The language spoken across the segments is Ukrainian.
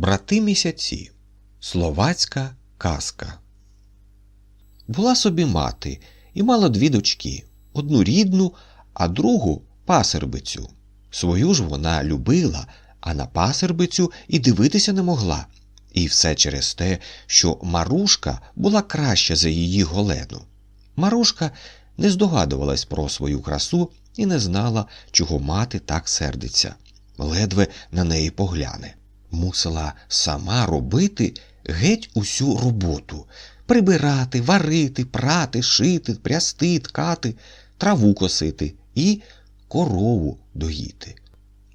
Брати місяці. Словацька казка. Була собі мати і мала дві дочки одну рідну, а другу пасербицю. Свою ж вона любила, а на пасербицю і дивитися не могла. І все через те, що Марушка була краща за її голену. Марушка не здогадувалась про свою красу і не знала, чого мати так сердиться, ледве на неї погляне. Мусила сама робити геть усю роботу прибирати, варити, прати, шити, прясти, ткати, траву косити і корову доїти.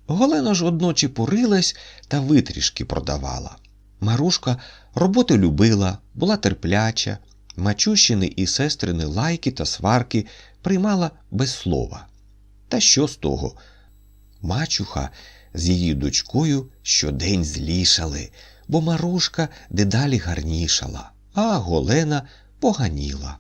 Голена ж одночі порилась та витрішки продавала. Марушка роботи любила, була терпляча, мачущини і сестрини лайки та сварки приймала без слова. Та що з того? Мачуха з її дочкою щодень злішали, бо Марушка дедалі гарнішала, а голена поганіла.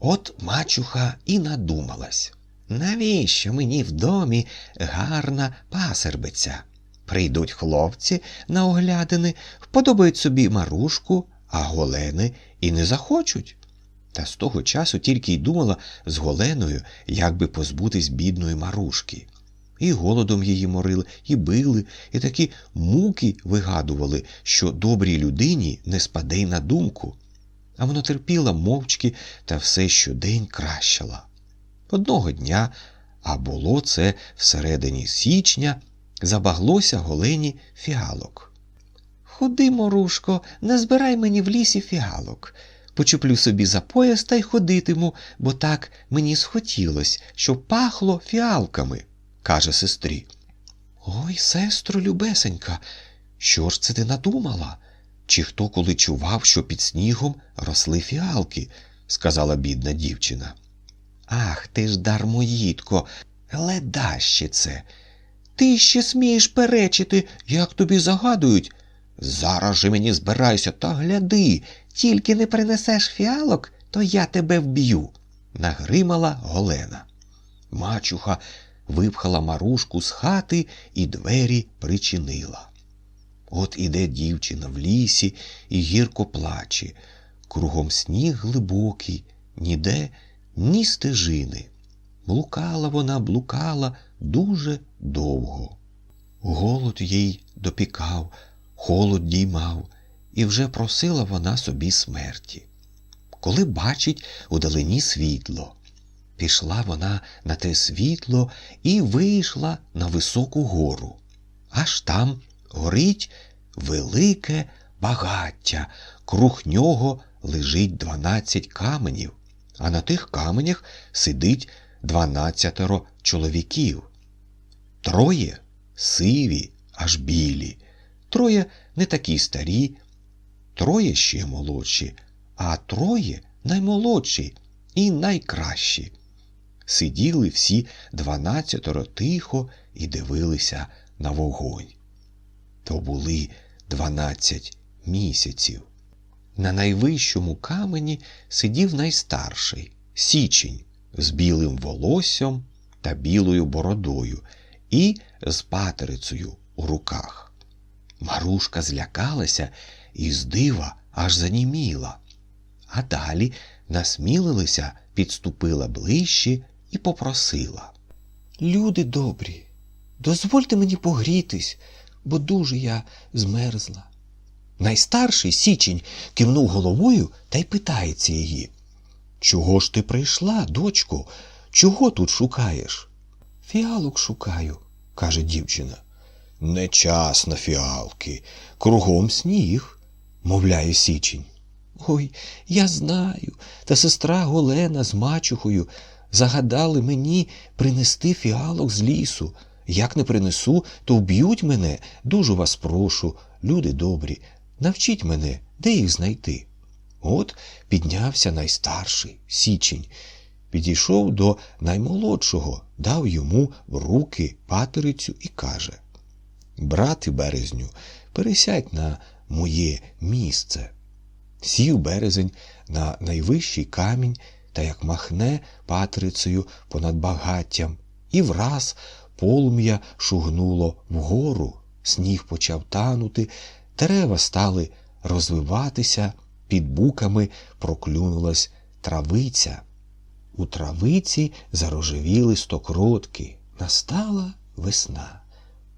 От мачуха і надумалась. Навіщо мені в домі гарна пасербиця? Прийдуть хлопці на оглядини, вподобають собі марушку, а голени і не захочуть. Та з того часу тільки й думала з голеною, як би позбутись бідної марушки. І голодом її морили, і били, і такі муки вигадували, що добрій людині не спаде й на думку. А вона терпіла мовчки та все щодень кращала. Одного дня, а було це всередині січня, забаглося голені фіалок. Ходи, морушко, не збирай мені в лісі фіалок. Почуплю собі за пояс та й ходитиму, бо так мені схотілось, щоб пахло фіалками, каже сестрі. Ой, сестро любесенька, що ж це ти надумала? Чи хто коли чував, що під снігом росли фіалки? сказала бідна дівчина. Ах, ти ж дармоїдко, ледащице. Ти ще смієш перечити, як тобі загадують. Зараз же мені збирайся та гляди, тільки не принесеш фіалок, то я тебе вб'ю, нагримала Голена. Мачуха випхала марушку з хати і двері причинила. От іде дівчина в лісі і гірко плаче, кругом сніг глибокий, ніде ні стежини. Блукала вона, блукала дуже довго. Голод їй допікав, холод діймав, і вже просила вона собі смерті. Коли бачить удалині світло, пішла вона на те світло і вийшла на високу гору. Аж там горить велике багаття, круг нього лежить дванадцять каменів, а на тих каменях сидить дванадцятеро чоловіків. Троє сиві, аж білі, троє не такі старі, троє ще молодші, а троє наймолодші і найкращі. Сиділи всі дванадцятеро тихо і дивилися на вогонь. То були дванадцять місяців. На найвищому камені сидів найстарший січень з білим волоссям та білою бородою і з патерицею у руках. Марушка злякалася і з дива аж заніміла, а далі насмілилася, підступила ближче і попросила. Люди добрі, дозвольте мені погрітись, бо дуже я змерзла. Найстарший січень кивнув головою та й питається її. Чого ж ти прийшла, дочко? Чого тут шукаєш? Фіалок шукаю, каже дівчина. Не час на фіалки, кругом сніг, мовляє січень. Ой, я знаю, та сестра Голена з мачухою загадали мені принести фіалок з лісу. Як не принесу, то вб'ють мене, дуже вас прошу, люди добрі, навчіть мене, де їх знайти. От піднявся найстарший січень, підійшов до наймолодшого, дав йому в руки патерицю і каже Брати березню, пересядь на моє місце. Сів березень на найвищий камінь та як махне патрицею понад багаттям, і враз полум'я шугнуло вгору, сніг почав танути, Дерева стали розвиватися, під буками проклюнулась травиця. У травиці зарожевіли стокротки. Настала весна.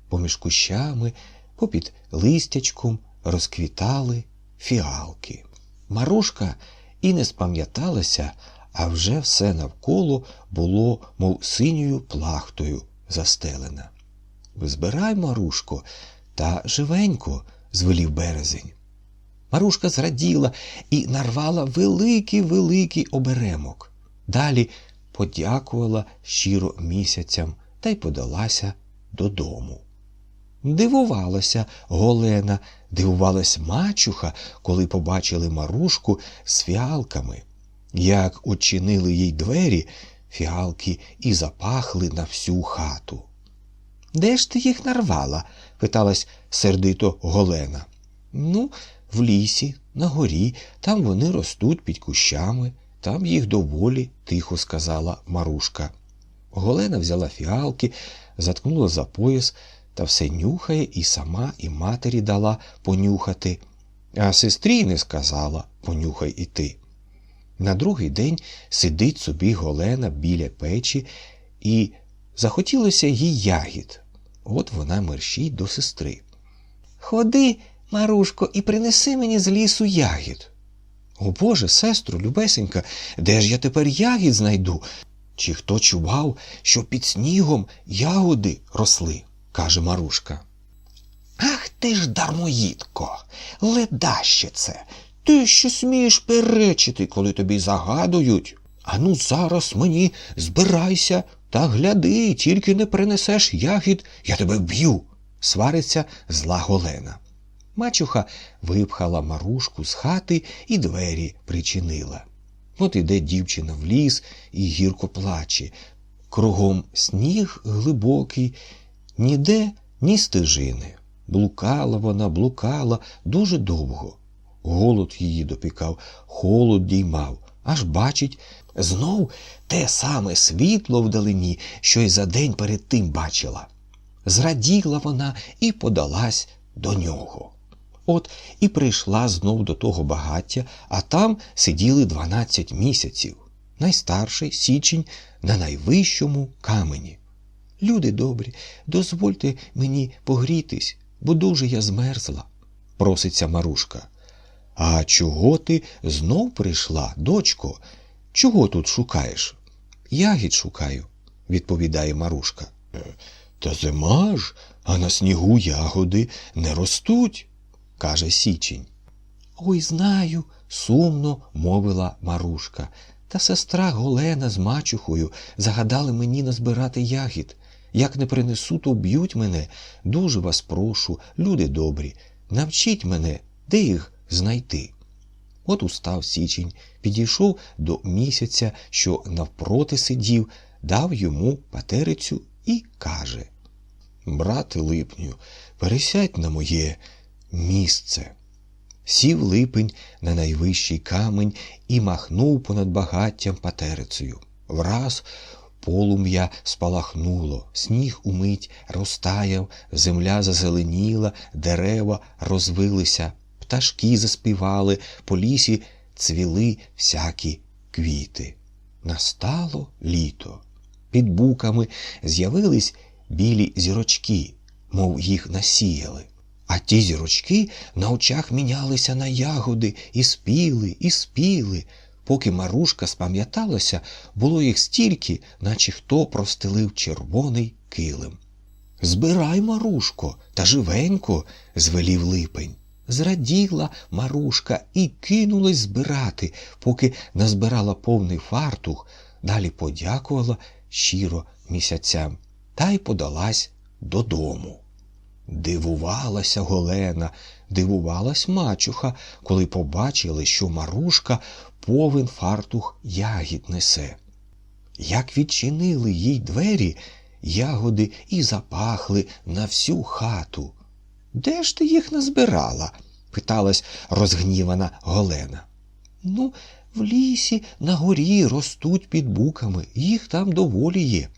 Поміж кущами, попід листячком розквітали фіалки. Марушка і не спам'яталася, а вже все навколо було, мов синьою плахтою застелене. Збирай, Марушко, та живенько, звелів березень. Марушка зраділа і нарвала великий великий оберемок. Далі подякувала щиро місяцям та й подалася додому. Дивувалася Голена, дивувалась мачуха, коли побачили Марушку з фіалками. Як очинили їй двері, фіалки і запахли на всю хату. Де ж ти їх нарвала? питалась сердито Голена. Ну, в лісі, на горі, там вони ростуть під кущами, там їх доволі, тихо сказала Марушка. Голена взяла фіалки, заткнула за пояс та все нюхає і сама, і матері дала понюхати, а сестрі не сказала понюхай і ти. На другий день сидить собі Голена біля печі, і захотілося їй ягід. От вона мерщить до сестри. Ходи, Марушко, і принеси мені з лісу ягід. О Боже, сестру, любесенька, де ж я тепер ягід знайду? Чи хто чував, що під снігом ягоди росли? каже Марушка. Ах ти ж, дармоїдко, ледаще це. Ти що смієш перечити, коли тобі загадують? Ану, зараз мені збирайся та гляди, тільки не принесеш ягід, я тебе вб'ю, свариться зла Голена. Мачуха випхала Марушку з хати і двері причинила. От іде дівчина в ліс і гірко плаче. Кругом сніг глибокий, ніде ні стежини. Блукала вона, блукала дуже довго. Голод її допікав, холод діймав, аж бачить знов те саме світло вдалині, що й за день перед тим бачила. Зраділа вона і подалась до нього. От і прийшла знов до того багаття, а там сиділи дванадцять місяців. Найстарший січень на найвищому камені. Люди добрі, дозвольте мені погрітись, бо дуже я змерзла, проситься Марушка. А чого ти знов прийшла, дочко? Чого тут шукаєш? Ягід шукаю, відповідає Марушка. «Е, Та зима ж, а на снігу ягоди не ростуть, каже Січень. Ой, знаю, сумно мовила Марушка. Та сестра Голена з мачухою загадали мені назбирати ягід. Як не принесу, то вб'ють мене. Дуже вас прошу, люди добрі, навчіть мене, де їх знайти. От устав Січень, підійшов до місяця, що навпроти сидів, дав йому патерицю і каже Брате липню, пересядь на моє місце. Сів липень на найвищий камень і махнув понад багаттям патерицею. Враз полум'я спалахнуло, сніг умить розтаяв, земля зазеленіла, дерева розвилися, пташки заспівали, по лісі цвіли всякі квіти. Настало літо. Під буками з'явились білі зірочки, мов їх насіяли. А ті зірочки на очах мінялися на ягоди і спіли, і спіли. Поки Марушка спам'яталася, було їх стільки, наче хто простелив червоний килим. Збирай, Марушко, та живенько, звелів липень. Зраділа Марушка і кинулась збирати, поки назбирала повний фартух, далі подякувала щиро місяцям та й подалась додому. Дивувалася Голена, дивувалась мачуха, коли побачили, що Марушка повен фартух ягід несе. Як відчинили їй двері, ягоди і запахли на всю хату. Де ж ти їх назбирала? питалась розгнівана Голена. Ну, в лісі на горі ростуть під буками, їх там доволі є,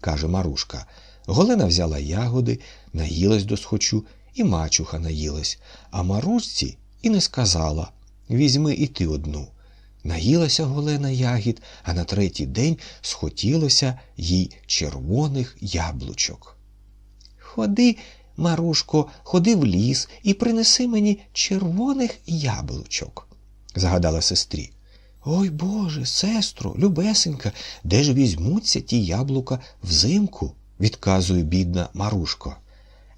каже Марушка. Голена взяла ягоди, наїлась до схочу і мачуха наїлась, а Марусці і не сказала візьми і ти одну. Наїлася Голена ягід, а на третій день схотілося їй червоних яблучок. Ходи, Марушко, ходи в ліс і принеси мені червоних яблучок, загадала сестрі. Ой Боже, сестро, любесенька, де ж візьмуться ті яблука взимку? відказує бідна Марушко.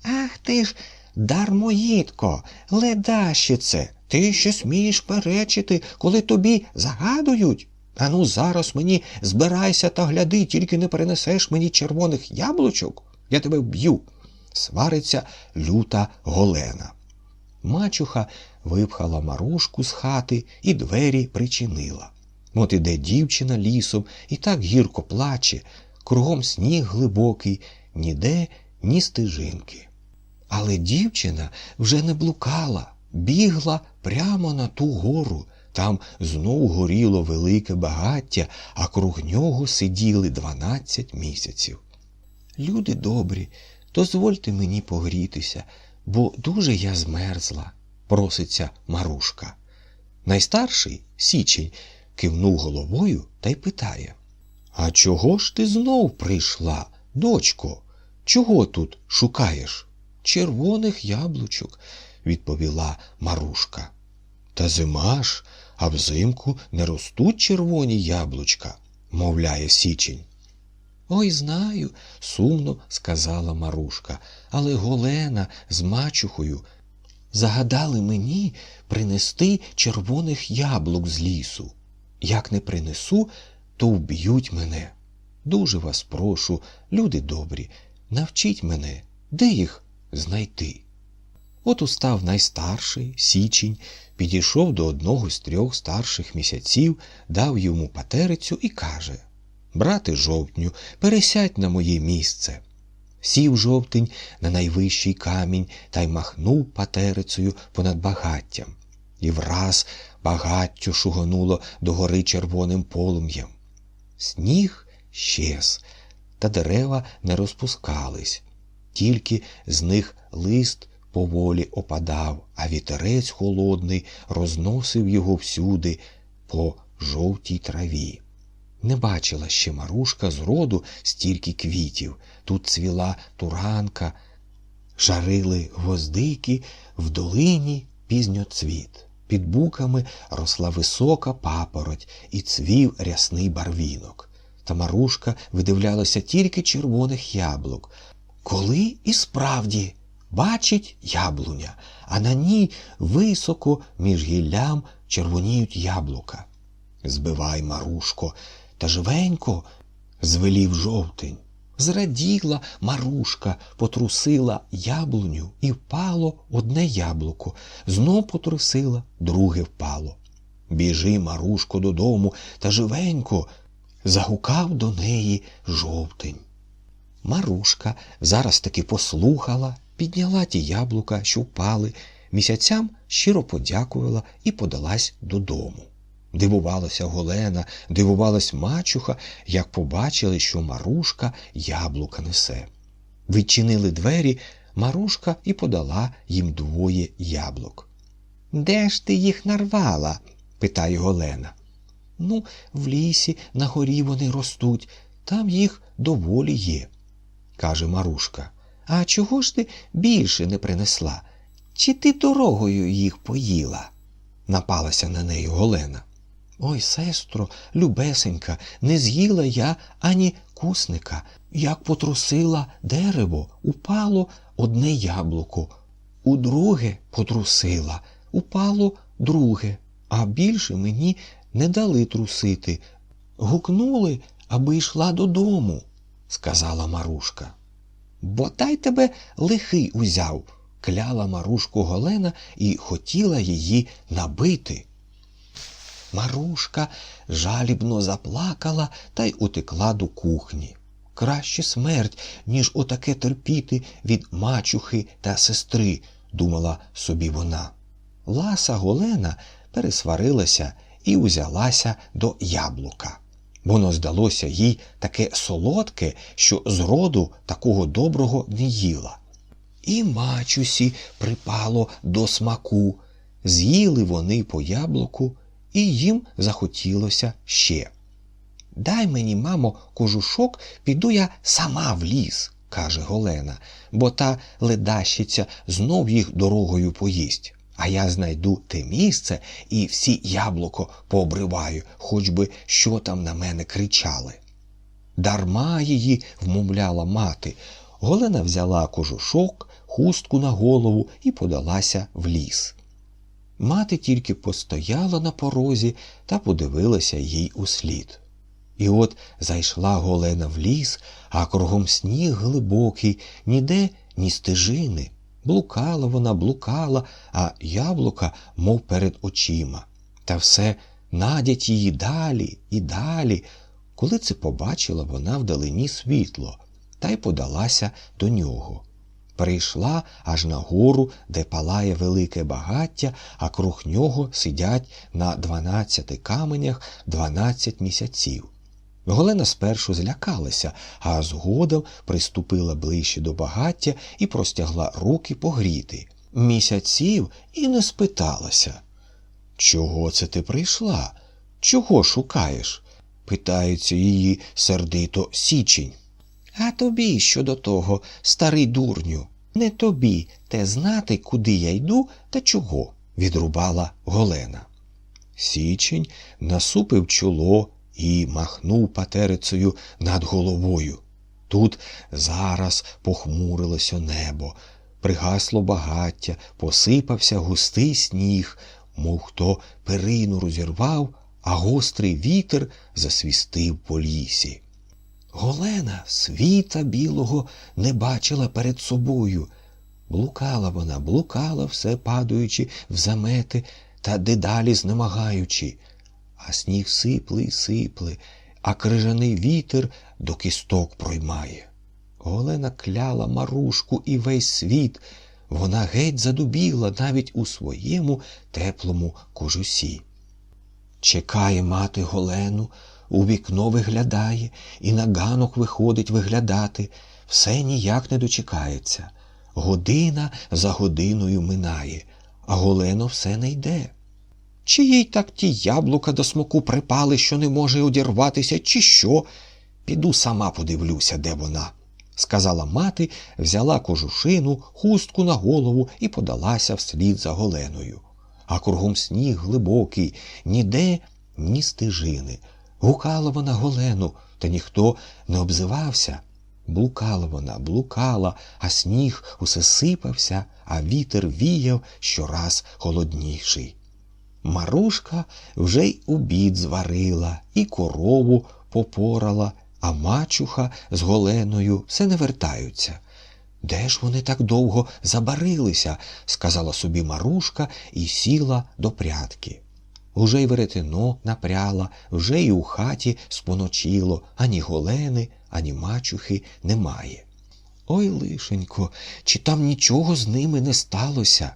Ах ти ж, дармоїдко, ледащице, ти ще смієш перечити, коли тобі загадують? Ану, зараз мені збирайся та гляди, тільки не принесеш мені червоних яблучок, я тебе вб'ю. Свариться люта голена. Мачуха випхала Марушку з хати і двері причинила. От іде дівчина лісом і так гірко плаче, кругом сніг глибокий, ніде ні стежинки. Але дівчина вже не блукала, бігла прямо на ту гору. Там знов горіло велике багаття, а круг нього сиділи дванадцять місяців. Люди добрі, дозвольте мені погрітися, бо дуже я змерзла, проситься Марушка. Найстарший січень кивнув головою та й питає А чого ж ти знов прийшла, дочко? Чого тут шукаєш? Червоних яблучок, відповіла Марушка. Та зима ж, а взимку не ростуть червоні яблучка, мовляє січень. Ой, знаю, сумно сказала Марушка, але Голена з мачухою загадали мені принести червоних яблук з лісу. Як не принесу, то вб'ють мене. Дуже вас прошу, люди добрі, навчіть мене, де їх знайти. От устав найстарший січень, підійшов до одного з трьох старших місяців, дав йому патерицю і каже Брате жовтню, пересядь на моє місце. Сів жовтень на найвищий камінь та й махнув патерицею понад багаттям, і враз багаттю шугануло до гори червоним полум'ям. Сніг щез, та дерева не розпускались, тільки з них лист поволі опадав, а вітерець холодний розносив його всюди по жовтій траві. Не бачила ще Марушка зроду стільки квітів. Тут цвіла туранка, жарили гвоздики, в долині пізньоцвіт. Під буками росла висока папороть і цвів рясний барвінок. Та Марушка видивлялася тільки червоних яблук. Коли і справді бачить яблуня, а на ній високо між гіллям червоніють яблука. Збивай, Марушко, та живенько, звелів жовтень. Зраділа Марушка, потрусила яблуню, і впало одне яблуко, знов потрусила, друге впало. Біжи, Марушко, додому та живенько, загукав до неї жовтень. Марушка зараз таки послухала, підняла ті яблука, що впали, місяцям щиро подякувала і подалась додому. Дивувалася Голена, дивувалась мачуха, як побачили, що Марушка яблука несе. Відчинили двері, Марушка і подала їм двоє яблук. Де ж ти їх нарвала? питає Голена. Ну, в лісі на горі вони ростуть, там їх доволі є, каже Марушка. А чого ж ти більше не принесла? Чи ти дорогою їх поїла? напалася на неї Голена. Ой, сестро, любесенька, не з'їла я ані кусника. Як потрусила дерево, упало одне яблуко, у друге потрусила, упало друге, а більше мені не дали трусити. Гукнули, аби йшла додому, сказала Марушка. Бодай тебе лихий узяв, кляла Марушку Голена і хотіла її набити. Марушка жалібно заплакала та й утекла до кухні. Краще смерть, ніж отаке терпіти від мачухи та сестри, думала собі вона. Ласа Голена пересварилася і узялася до яблука. Воно здалося їй таке солодке, що зроду такого доброго не їла. І мачусі припало до смаку. З'їли вони по яблуку, і їм захотілося ще. Дай мені, мамо, кожушок, піду я сама в ліс, каже Голена, бо та ледащиця знов їх дорогою поїсть. А я знайду те місце і всі яблуко пообриваю, хоч би що там на мене кричали. Дарма її вмовляла мати. Голена взяла кожушок, хустку на голову і подалася в ліс. Мати тільки постояла на порозі та подивилася їй услід. І от зайшла Голена в ліс, а кругом сніг глибокий, ніде ні стежини. Блукала вона, блукала, а яблука, мов перед очима. Та все надять її далі і далі. Коли це побачила вона вдалині світло, та й подалася до нього. Прийшла аж на гору, де палає велике багаття, а круг нього сидять на дванадцяти каменях дванадцять місяців. Голена спершу злякалася, а згодом приступила ближче до багаття і простягла руки погріти. Місяців і не спиталася. Чого це ти прийшла? Чого шукаєш? питається її сердито січень. А тобі що до того, старий дурню? Не тобі те знати, куди я йду та чого, відрубала Голена. Січень насупив чоло і махнув патерицею над головою. Тут зараз похмурилося небо, пригасло багаття, посипався густий сніг, мов хто перину розірвав, а гострий вітер засвістив по лісі. Голена світа білого не бачила перед собою. Блукала вона, блукала, все падаючи в замети та дедалі знемагаючи, а сніг сипле й сипле, а крижаний вітер до кісток проймає. Голена кляла марушку і весь світ. Вона геть задубіла навіть у своєму теплому кожусі. Чекає мати Голену, у вікно виглядає і на ганок виходить виглядати, все ніяк не дочекається. Година за годиною минає, а Голено все не йде. Чи їй так ті яблука до смоку припали, що не може одірватися, чи що? Піду сама подивлюся, де вона, сказала мати, взяла кожушину, хустку на голову і подалася вслід за Голеною. А кругом сніг глибокий, ніде ні стежини. Гукала вона Голену, та ніхто не обзивався. Блукала вона, блукала, а сніг усе сипався, а вітер віяв щораз холодніший. Марушка вже й обід зварила, і корову попорала, а мачуха з голеною все не вертаються. Де ж вони так довго забарилися? сказала собі Марушка і сіла до прядки. Уже й веретено напряла, вже й у хаті споночило, ані голени, ані мачухи немає. Ой, лишенько, чи там нічого з ними не сталося?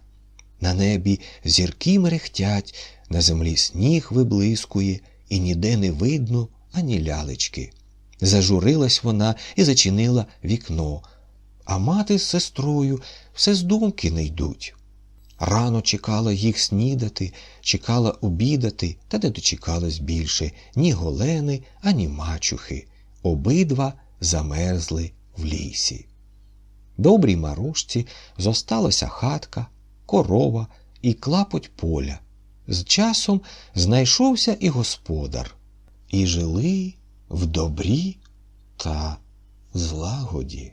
На небі зірки мерехтять, на землі сніг виблискує, і ніде не видно ані лялечки. Зажурилась вона і зачинила вікно, а мати з сестрою все з думки не йдуть. Рано чекала їх снідати, чекала обідати, та не дочекалась більше ні голени, ані мачухи. Обидва замерзли в лісі. Добрій марушці зосталася хатка, корова і клапоть поля. З часом знайшовся і господар, і жили в добрі та злагоді.